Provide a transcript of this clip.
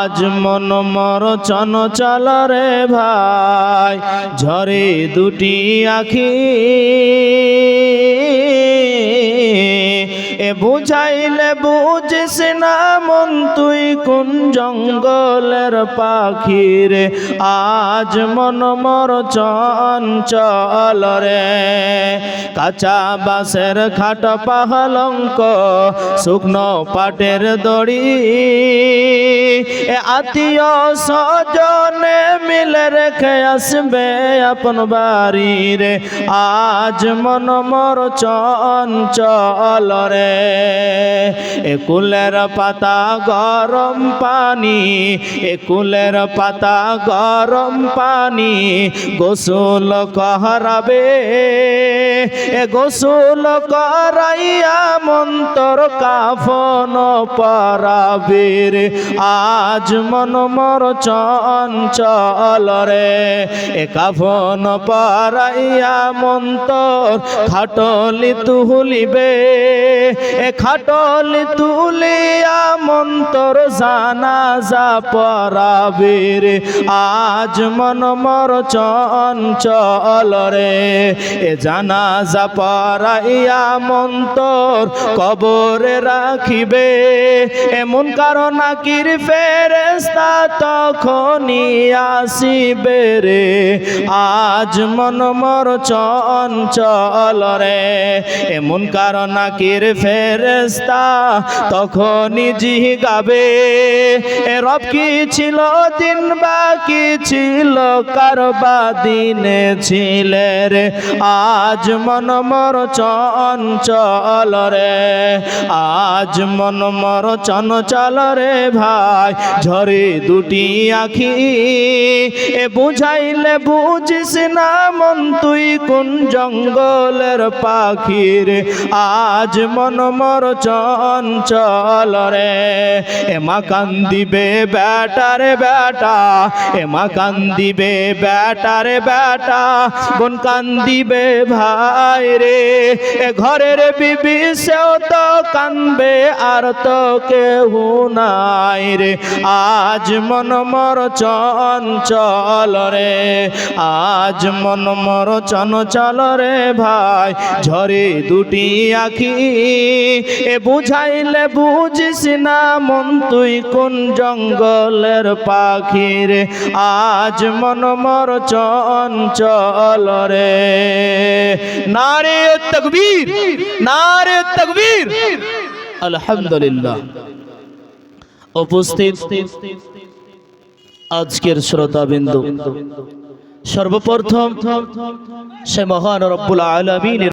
আজ মন মর চন চল রে ভাই ঝরে দুটি আখি। বুঝাইলে বুঝিস না মন, তুই কোন জঙ্গলের পাখি রে আজ মন মর চঞ্চল রে। কাঁচা বাঁশের খাট পাহলঙ্ক, শুকনো পাটের দড়ি। এ আত্মীয় স্বজনে মিলে রেখে আসবে আপন বাড়ি রে। আজ মন মর চঞ্চল রে। এ কুলের পাতা গরম পানি, এ কুলের পাতা গরম পানি, গোসল কহরাবে এ গোসল করাইয়া মন্তর কাফন পরাবে রে আজ মন মর চঞ্চল রে এ কাফন পারাইয়া মন্তর খাটলি তুলিবে এ খাটলি তুলিয়া মন্তর জানাজা পরাবে রে। আজ মন মর চঞ্চল রে। এ জানাজা পরাইয়া মন্তর কবরে রাখিবে। এমন কারণ আকির ফেরেস্তা তখনই আসিবে রে। আজ মন মর চঞ্চল রে। এমন কারণ আকির ফেরেস্তা তখনই জিগাবে এ রব কি ছিল, দিন বাকি ছিল, কারবা দিনে ছিলে রে আজ মন মর চঞ্চল রে, আজ মন মর চঞ্চল রে ভাই। ঝরে দুটি আখি, এ বুঝাইলে বুঝিস না মন, তুই কোন জঙ্গলের পাখি রে আজ মন মর চঞ্চল রে। এ মা কান্দিবে বেটারে বেটা এ মা কান্দিবে বেটারে বেটা বোন কান্দিবে ভাই রে, এ ঘরের বিবি সেও তো কানবে আর তো কেউ নাই রে, আজ মন মর চঞ্চল রে, আজ মন মর চঞ্চল রে ভাই, ঝরে দুটি আখি, এ বুঝাইলে বুঝিস না মন তুই কোন জঙ্গলের পাখি রে আজ মন মর চঞ্চল রে। নারে তকবীর নারে তকবীর। আলহামদুলিল্লাহ। উপস্থিত আজকের শ্রোতাবিন্দু, সর্বপ্রথম সে মহান রব্বুল আলমিনের